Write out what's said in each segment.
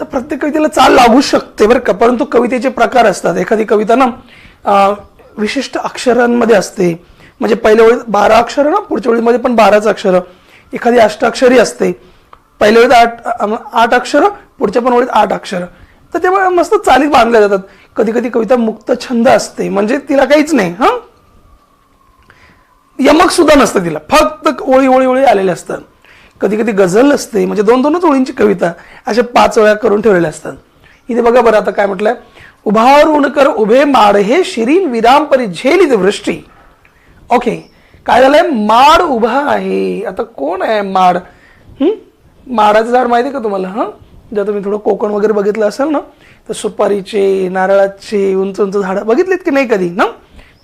तर प्रत्येक कवितेला चाल लागू शकते बरं का परंतु कवितेचे प्रकार असतात. एखादी कविता ना विशिष्ट अक्षरांमध्ये असते. म्हणजे पहिल्या वेळी बारा अक्षर ना पुढच्या वेळीमध्ये पण बाराच अक्षर. एखादी अष्टाक्षरी असते. पहिल्या वेळेत आठ आठ अक्षर पुढच्या पण वेळेत आठ अक्षर. तर तेव्हा मस्त चालीत बांधल्या जातात. कधी कधी कविता मुक्त छंद असते. म्हणजे तिला काहीच नाही हां? यमक सुद्धा नसतं तिला. फक्त ओळी ओळी ओळी आलेले असतात. कधी कधी गझल असते म्हणजे दोन दोनच ओळींची कविता अशा पाच वेळा करून ठेवलेल्या असतात. इथे बघा बरं आता काय म्हटलंय? उभारून कर उभे माड हे शिरीन विराम परी झेलित वृष्टी. ओके काय झालंय? माड उभा आहे. आता कोण आहे माड? माडाचं झाड माहिती आहे का तुम्हाला? हां? जर तुम्ही थोडं कोकण वगैरे बघितलं असेल ना तर सुपारीचे नारळाचे उंच उंच झाडं बघितलीत की नाही कधी? ना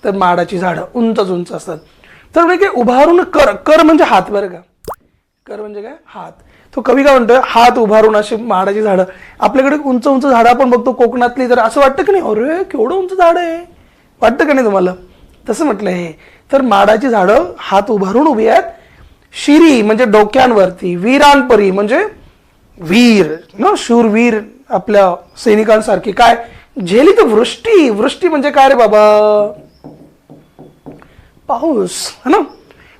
तर माडाची झाडं उंचच उंच असतात. तर म्हणजे उभारून कर कर म्हणजे हात बरं का? कर म्हणजे काय? हात. तो कवी काय म्हणतोय? हात उभारून अशी माडाची झाडं. आपल्याकडे उंच उंच झाडं आपण बघतो कोकणातली तर असं वाटतं की नाही? अरे केवढं उंच झाड आहे. वाटतं का नाही तुम्हाला? तसं म्हटलं हे. तर माडाची झाडं हात उभारून उभी आहेत. शिरी म्हणजे डोक्यांवरती. वीरांपरी म्हणजे वीर. न शूरवीर आपल्या सैनिकांसारखी. काय? झेली तर वृष्टी. वृष्टी म्हणजे काय रे बाबा? पाऊस. है ना?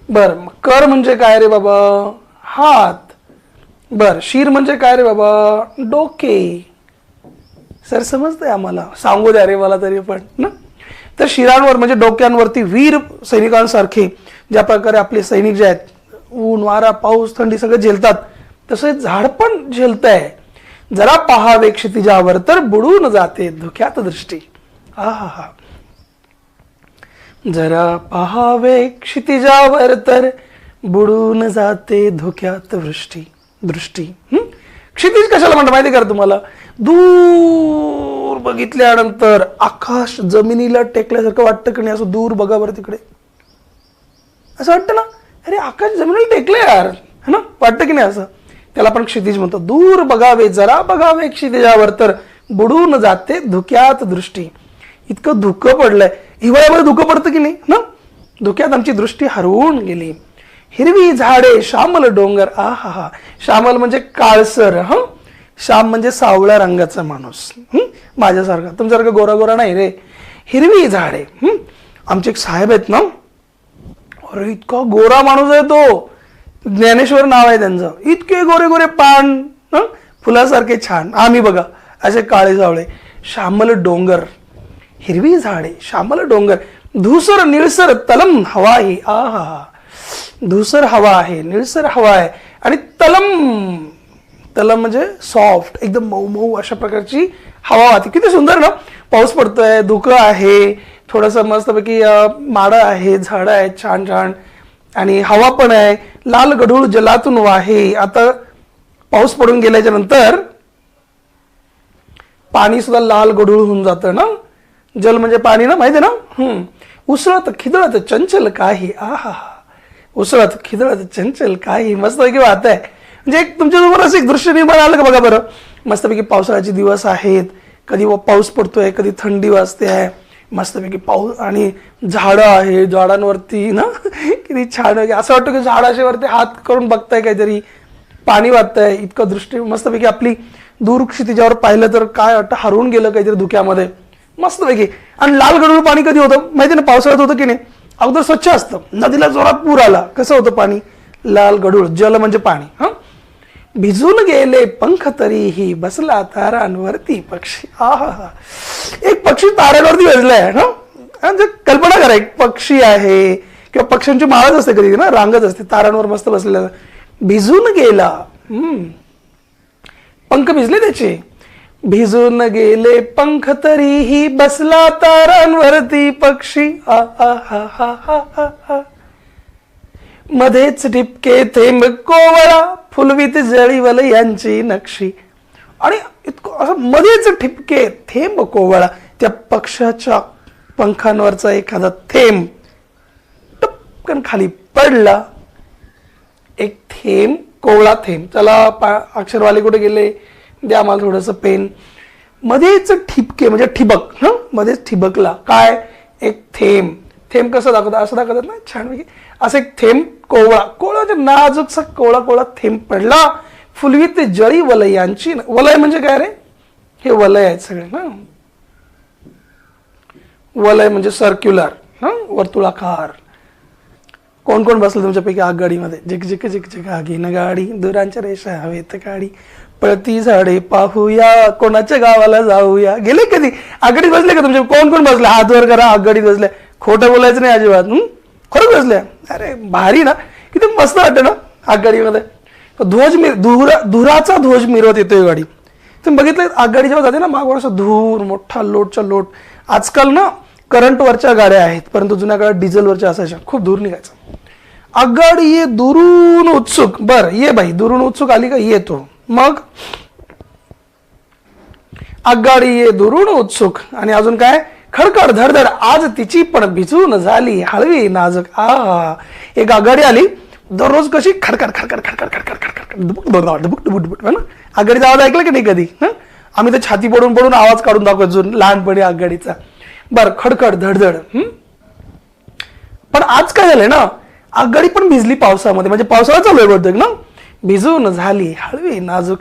बर कर म्हणजे काय रे बाबा? हात. बर शिर म्हणजे काय रे बाबा? डोके. सर समजतंय आम्हाला? सांगू द्या रे मला तरी पण ना? तर शिरांवर म्हणजे डोक्यांवरती वीर सैनिकांसारखे ज्या प्रकारे आपले सैनिक जे आहेत ऊन वारा पाऊस थंडी सगळं झेलतात तसे झाड पण झेलत आहे जरा पहावे क्षितिजावर तर बुडून जाते धुक्यात दृष्टी. हा हा हा जरा पहावे क्षितिजावर तर बुडून जाते धोक्यात वृष्टी दृष्टी. क्षितिज कशाला म्हणतात माहिती का तुम्हाला? दूर बघितल्यानंतर आकाश जमिनीला टेकल्यासारखं वाटतं की नाही असं दूर बघा बरं तिकडे. असं वाटतं ना? अरे आकाश जमिनीला टेकले यार. है ना? वाटतं की नाही असं? त्याला आपण क्षितिज म्हणतो दूर बघावे जरा बघावे क्षितिजावर तर बुडून जाते धुक्यात दृष्टी. इतकं धुकं पडलंय. हिवाळ्यामध्ये धुकं पडतं की नाही? ना धुक्यात आमची दृष्टी हरवून गेली. हिरवी झाडे श्यामल डोंगर आ हा हा श्यामल म्हणजे काळसर ह? श्याम म्हणजे सावळ्या रंगाचा माणूस माझ्यासारखा. तुमच्यासारखं गोरा गोरा नाही रे. हिरवी झाडे आमचे एक साहेब आहेत ना? अरे इतका गोरा माणूस आहे तो. ज्ञानेश्वर नाव आहे त्यांचं. इतके गोरे गोरे पान हं? फुलासारखे छान. आम्ही बघा असे काळे सावळे श्यामल डोंगर. हिरवी झाडे श्यामल डोंगर. धुसर निळसर तलम हवा ही आ हा हा धुसर हवा आहे निळसर हवा आहे आणि तलम तलम म्हणजे सॉफ्ट एकदम मऊ मऊ अशा प्रकारची हवा वाहते किती सुंदर ना? पाऊस पडतोय धुकं आहे थोडंसं मस्तपैकी माडं आहे झाडं आहेत छान छान आणि हवा पण आहे. लाल गढूळ जलातून वाहे. आता पाऊस पडून गेल्याच्यानंतर पाणी सुद्धा लाल गढूळ होऊन जातं ना? जल म्हणजे पाणी ना माहिती आहे ना? हम्म. उसळत खिदळत चंचल काही. आहा हा उसळत खिदळत चंचल काही मस्तपैकी वाहत आहे. म्हणजे एक तुमच्यासमोर असं एक दृश्य निर्माण आलं का बघा बरं? मस्तपैकी पावसाळ्याचे दिवस आहेत. कधी व पाऊस पडतोय कधी थंडी वाजते आहे. मस्तपैकी पाऊस आणि झाडं आहे झाडांवरती ना किती छान असं वाटतं की झाडाशेवरती हात करून बघताय काहीतरी. पाणी वाटतंय इतकं दृष्टी मस्तपैकी आपली दूर क्षितिजावर पाहिलं तर काय वाटतं हरवून गेलं काहीतरी धुक्यामध्ये. मस्तपैकी. आणि लाल गडूळ पाणी कधी होतं? माहिती ना पावसाळ्यात होतं की नाही? अगोदर स्वच्छ असतं. नदीला जोरात पूर आला. कसं होतं पाणी? लाल गडूळ जल म्हणजे पाणी. हं? भिजून गेले पंख तरीही बसला तारांवरती पक्षी. आहा एक पक्षी ताऱ्यांवरती बसलाय ना म्हणजे कल्पना करा एक पक्षी आहे किंवा पक्ष्यांची माळच असते कधी ना? रांगत असते तारांवर मस्त बसलेला. भिजून गेला. हम्म पंख भिजले त्याचे. भिजून गेले पंख तरीही बसला तारांवरती पक्षी. आ आ हा हा हा हा हा मध्येच ठिपके थेंब कोवळा फुलवीत जळीवल यांची नक्षी. आणि इतकं असं मध्येच ठिपके थेंब कोवळा त्या पक्षाच्या पंखांवरचा एखादा थेंब टपकन खाली पडला. एक थेंब कोवळा थेंब. चला पा अक्षरवाले कुठे गेले? द्या मला थोडंसं पेन. मध्येच ठिपके म्हणजे ठिबक हं? मध्येच ठिबकला. काय? एक थेंब. थेंब कसं दाखवतात? असं दाखवतात ना? छानपैकी. असं एक थेंब कोवळा. कोवळा म्हणजे नाजूकसा कोवळा कोवळा थेंब पडला. फुलवी ते जळी वलयांची न- वलय म्हणजे काय रे? हे वलय आहेत सगळे ना वलय म्हणजे सर्क्युलर हा? वर्तुळाकार. कोण कोण बसलं तुमच्यापैकी आगगाडीमध्ये? झिक झिक झिक झिक आगी न गाडी दुरांच्या रेषा हवेत गाडी. पळती झाडे पाहूया कोणाच्या गावाला जाऊया. गेले कधी? आघाडीत बसले का तुमचे? कोण कोण बसले? हात वर करा आघाडीत बसले. खोटं बोलायचं नाही अजिबात खरंच बसल्या अरे भारी ना? किती मस्त वाटतं ना आगगाडीमध्ये ध्वज मिर धुरा धुराचा ध्वज मिरवत येतोय गाडी. तुम्ही बघितलं आगगाडी जेव्हा जाते ना मागवर असं धूर मोठा लोटचा लोट. आजकाल ना करंटवरच्या गाड्या आहेत परंतु जुन्या काळात डिझेलवरच्या असायच्या. खूप दूर निघायचं. आगगाडी ये दुरून उत्सुक. बर ये बाई दुरून उत्सुक आली का? येतो. मग आगगाडी ये दुरून उत्सुक. आणि अजून काय? खडखड धडधड आज तिची पण भिजून झाली हळवी नाजूक. आ एक आघाडी आली. दररोज कशी खडखड खडखड खडखड खडखड खडखड डुबुक डुबुक डुबुक डुबुक डुबुक ना? आघाडीचा आवाज ऐकला की नाही कधी? आम्ही तर छाती पडून पडून आवाज काढून दाखवायचो लहानपणी आघाडीचा बर खडखड धडधड पण आज काय झालंय ना? आगगाडी पण भिजली पावसामध्ये. म्हणजे पावसाळा चालू आहे बहुतेक ना? भिजून झाली हळवी नाजूक.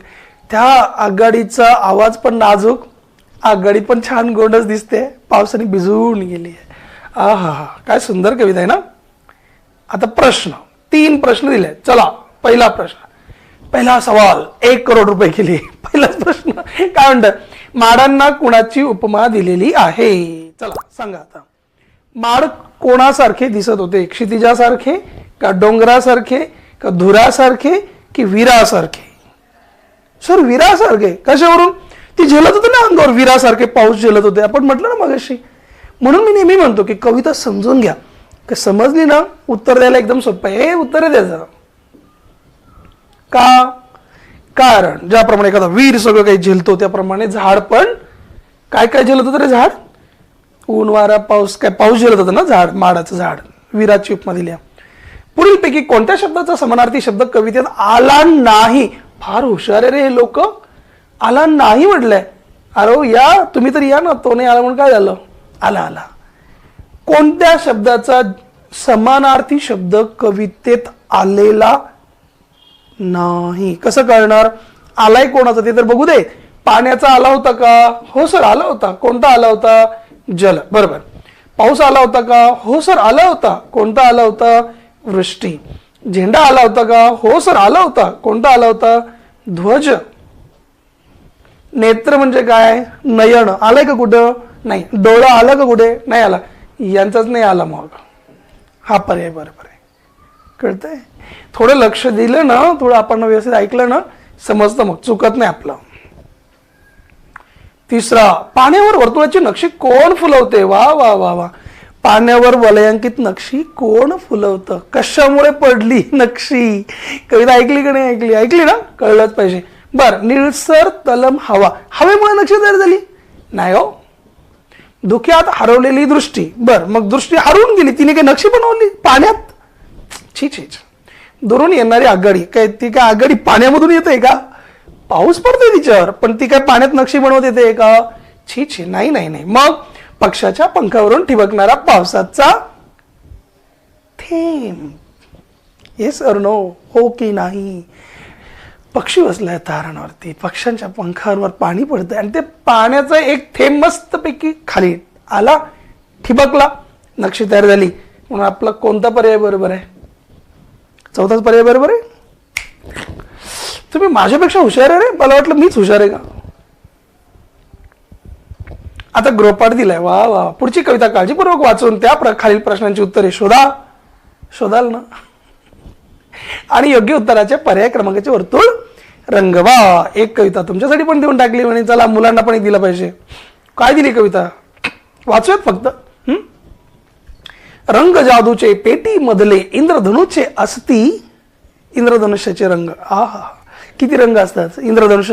त्या आगगाडीचा आवाज पण नाजूक. आगगाडी पण छान गोंडच दिसते. पावसाने भिजून गेली आ हा हा काय सुंदर कविता आहे ना? आता प्रश्न तीन प्रश्न दिले चला पहिला प्रश्न. पहिला सवाल एक करोड रुपये केली. पहिलाच प्रश्न काय म्हणतात? माडांना कुणाची उपमा दिलेली आहे? चला सांगा आता. माड कोणासारखे दिसत होते? क्षितिजासारखे का डोंगरासारखे का धुरासारखे की विरासारखे. सर विरासारखे. कशावरून? ती झेलत होते ना अंगावर विरासारखे पाऊस झेलत होते. आपण म्हटलं ना मगाशी. म्हणून मी नेहमी म्हणतो की कविता समजून घ्या. का समजली ना उत्तर द्यायला एकदम सोपं आहे. हे उत्तर द्यायचं का? कारण ज्याप्रमाणे एखादा वीर सगळं काही झेलतो त्याप्रमाणे झाड पण काय काय झेलत होतं रे झाड? ऊन वारा पाऊस काय पाऊस झेलत होतं ना झाड माडाचं झाड वीराची उपमा दिल्या पुढीलपैकी कोणत्या शब्दाचा समानार्थी शब्द कवितेत आला नाही? फार हुशार आहे रे हे लोक. आला नाही म्हटलंय. अरे हो, या तुम्ही तर या ना तो नाही आला म्हणून काय झालं? आला आला. कोणत्या शब्दाचा समानार्थी शब्द कवितेत आलेला नाही? कसं कळणार? आलाय कोणाचा ते तर बघू दे. पाण्याचा आला होता का? हो सर आला होता. कोणता आला होता? जल. बरोबर. पाऊस आला होता का? हो सर आला होता. कोणता आला होता? वृष्टी. झेंडा आला होता का? हो सर आला होता. कोणता आला होता? ध्वज. नेत्र म्हणजे काय? नयन. आलंय का कुठं? नाही. डोळं आलं का कुठे? नाही आला. यांचाच नाही आला मग. हा पर्याय बरोबर आहे कळतंय? थोडं लक्ष दिलं ना थोडं आपण व्यवस्थित ऐकलं ना समजतं मग. चुकत नाही आपलं. तिसरा पाण्यावर वर्तुळाची नक्षी कोण फुलवते? वा वा वा वा. पाण्यावर वलयांकित नक्षी कोण फुलवतं? कशामुळे पडली नक्षी? कविता ऐकली का नाही ऐकली? ऐकली ना? कळलंच पाहिजे. बर निळसर तलम हवा. हवेमुळे नक्षी तयार झाली? नाही हो. धुक्यात हरवलेली दृष्टी. बर मग दृष्टी हरवून गेली. तिने काही नक्षी बनवली? पाण्यात? छी छी दुरून येणारी आघाडी काय ती काय आघाडी पाण्यामधून येते का? पाऊस पडतोय तिच्यावर. पण ती काय पाण्यात नक्षी बनवत येते का? छी छी. नाही नाही नाही. मग पक्षाच्या पंखावरून ठिबकणारा पावसाचा थेंब. येस अर नो हो की नाही? पक्षी बसलाय तारांवरती. पक्ष्यांच्या पंखांवर पाणी पडतंय आणि ते पाण्याचं एक थेंब मस्तपैकी खाली आला ठिबकला. नक्षी तयार झाली. म्हणून आपला कोणता पर्याय बरोबर आहे? चौथाच पर्याय बरोबर आहे? तुम्ही माझ्यापेक्षा हुशार आहे रे. मला वाटलं मीच हुशार आहे का? आता गृहपाठ दिलाय. वा वा. पुढची कविता काळजीपूर्वक वाचून त्या प्र- खालील प्रश्नांची उत्तरे शोधा. शोधाल ना? आणि योग्य उत्तराच्या पर्याय क्रमांकाचे वर्तुळ रंगवा. एक कविता तुमच्यासाठी पण देऊन टाकली म्हणे चला मुलांना पण एक पाहिजे. काय दिली कविता? वाचूयात फक्त. रंग जादूचे पेटी मधले इंद्रधनुचे असती इंद्रधनुष्याचे रंग. आहा. किती रंग असतात? इंद्रधनुष्य